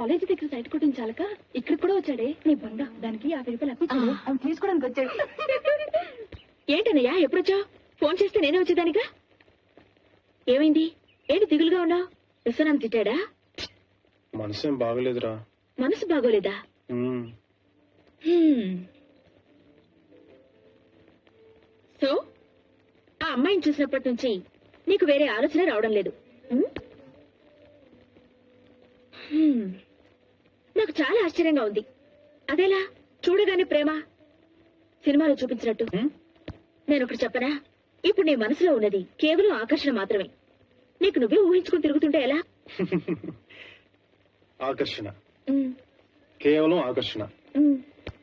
College దగ్గర site కొట్టిన చాలక ఇక్కడ కూడా వచ్చాడే. నీ బంగా దానికి యాభై రూపాయలు అప్పించాడు అవి తీసుకోవడానికి వచ్చాడు. ఏంటన్నయ్యా ఎప్పుడొచ్చావు? ఫోన్ చేస్తే నేనే వచ్చేదానిగా ఏమైంది? ఏంటి దిగులుగా ఉన్నావు? విశ్వనాథ్ తిట్టాడా? మనసేం బాగలేదురా. మనసు బాగోలేదా. సో ఆ అమ్మాయిని చూసినప్పటి నుంచి నీకు వేరే ఆలోచన రావడం లేదు. హ్మ్? నాకు చాలా ఆశ్చర్యంగా ఉంది. అదేలా? చూడగానే ప్రేమ సినిమాలో చూపించినట్టు? నేను ఒకటి చెప్పనా? ఇప్పుడు నీ మనసులో ఉన్నది కేవలం ఆకర్షణ మాత్రమే. నీకు నువ్వే ఊహించుకుని తిరుగుతుంటే ఎలా? ఆకర్షణ. కేవలం ఆకర్షణ.